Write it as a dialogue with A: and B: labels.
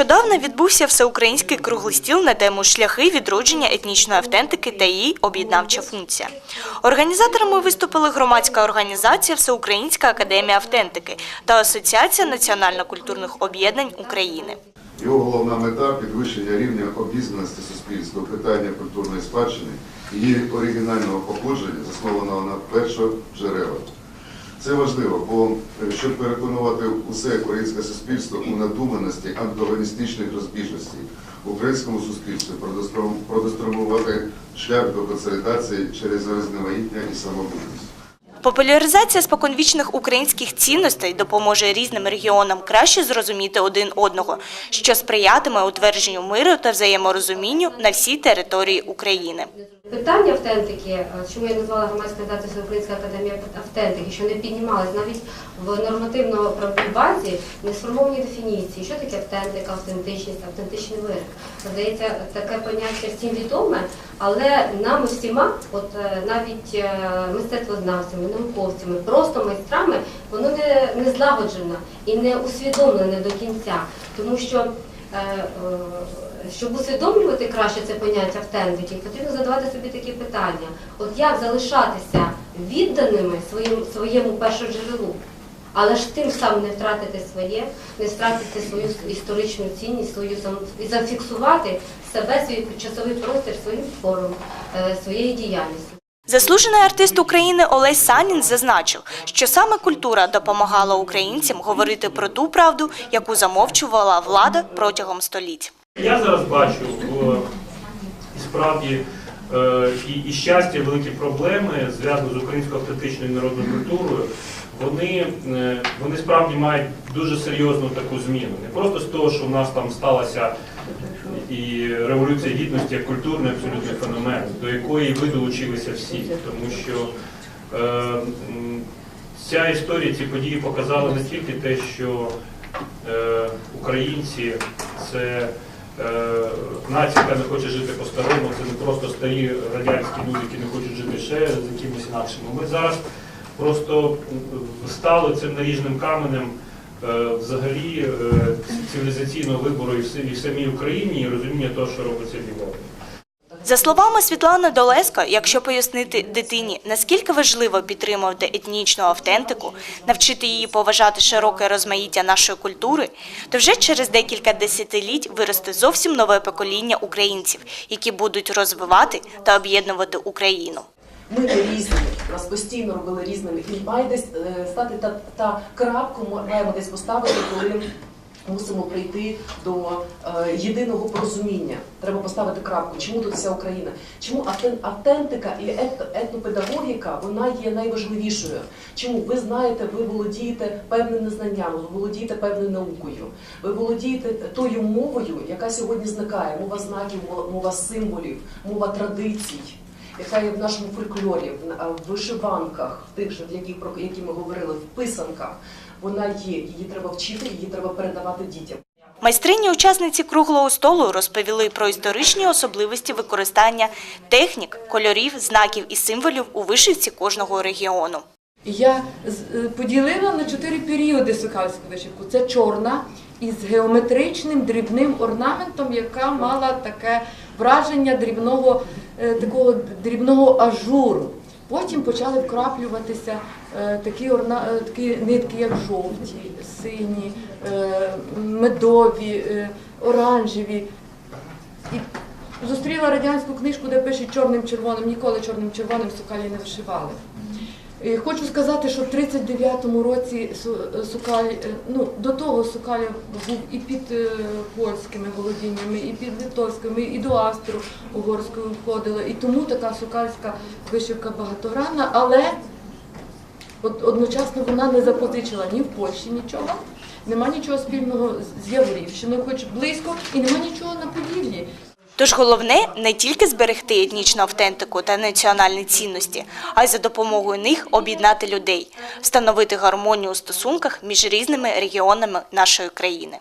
A: Нещодавно відбувся всеукраїнський круглий стіл на тему шляхи відродження етнічної автентики та її об'єднавча функція. Організаторами виступили громадська організація Всеукраїнська академія автентики та Асоціація національно-культурних об'єднань України.
B: Його головна мета підвищення рівня обізнаності суспільства питання культурної спадщини її оригінального походження, заснованого на першоджерелах. Це важливо, бо е, щоб переконувати усе українське суспільство у надуманості антагоністичних розбіжностей українському суспільстві, продестру- шлях до консолідації через розноманіття і самобутність.
A: Популяризація споконвічних українських цінностей допоможе різним регіонам краще зрозуміти один одного, що сприятиме утвердженню миру та взаєморозумінню на всій території України.
C: Питання автентики, е, чому я назвала громадська організація Всеукраїнська академія автентики, що не піднімалась навіть в нормативно-правовій базі не сформовані дефініції, що таке автентика, автентичність, автентичний вирок. Здається, таке поняття всім відоме, але нами всіма, от е, навіть е, мистецтвознавцями, науковцями, просто майстрами, воно не, не злагоджено і не усвідомлене до кінця, тому що. е, е, щоб усвідомлювати краще це поняття автентики, потрібно задавати собі такі питання: от як залишатися відданими своїм своєму першоджерелу, але ж тим самим не втратити своє, не втратити свою історичну цінність, свою і зафіксувати себе, свій часовий простір своїм твором, е, своєю діяльністю.
A: Заслужений артист України Олесь Санін зазначив, що саме культура допомагала українцям говорити про ту правду, яку замовчувала влада протягом століть.
D: Я зараз бачу справді е, і, і щастя, великі проблеми зв'язані з українською автентичною народною культурою. Вони, е, вони справді мають дуже серйозну таку зміну. Не просто з того, що в нас там сталася і революція гідності як культурний абсолютний феномен, до якої ви долучилися всі, тому що е, ця історія, ці події показали не тільки те, що е, українці це е, нація, яка не хоче жити по-старому, це не просто старі радянські люди, які не хочуть жити ще з якимось інакшим. Ми зараз просто стали цим наріжним каменем взагалі е, цивілізаційного вибору і в самій- Україні, і розуміння того, що робиться Європі.
A: За словами Світлани Долеско, якщо пояснити дитині, наскільки важливо підтримувати етнічну автентику, навчити її поважати широке розмаїття нашої культури, то вже через декілька десятиліть виросте зовсім нове покоління українців, які будуть розвивати та об'єднувати Україну.
E: Ми не різні, нас постійно робили різними. І має десь е, стати та, та крапку, ма- маємо десь поставити, коли мусимо прийти до е, єдиного порозуміння. Треба поставити крапку. Чому тут вся Україна? Чому автен- автентика і етнопедагогіка вона є найважливішою? Чому ви знаєте, ви володієте певними знаннями, ви володієте певною наукою, ви володієте тою мовою, яка сьогодні зникає, мова знаків, мова символів, мова традицій яка є в нашому фольклорі, в вишиванках, в тих же, які, про які ми говорили, в писанках, вона є, її треба вчити, її треба передавати дітям.
A: Майстрині учасниці круглого столу розповіли про історичні особливості використання технік, кольорів, знаків і символів у вишивці кожного регіону.
F: Я е, поділила на чотири періоди сокальську вишивку. Це чорна із геометричним дрібним орнаментом, яка мала таке враження дрібного, е, такого дрібного ажуру. Потім почали вкраплюватися е, такі, орна, е, такі нитки, як жовті, сині, медові, оранжеві. І зустріла радянську книжку, де пише чорним червоним. Ніколи чорним червоним сокалі не вишивали. І Хочу сказати, що в 39-му році Сукаль, е, ну до того Сукаля був і під е, польськими володіннями, і під литовськими, і до Австро-Угорської входила. І тому така сукальська вишивка багатогранна, але от одночасно вона не запозичила ні в Польщі нічого, нема нічого спільного з- Яворівщиною, хоч близько, і нема нічого на Поділлі.
A: Тож головне не тільки зберегти етнічну автентику та національні цінності, а й за допомогою них об'єднати людей, встановити гармонію у стосунках між різними регіонами нашої країни.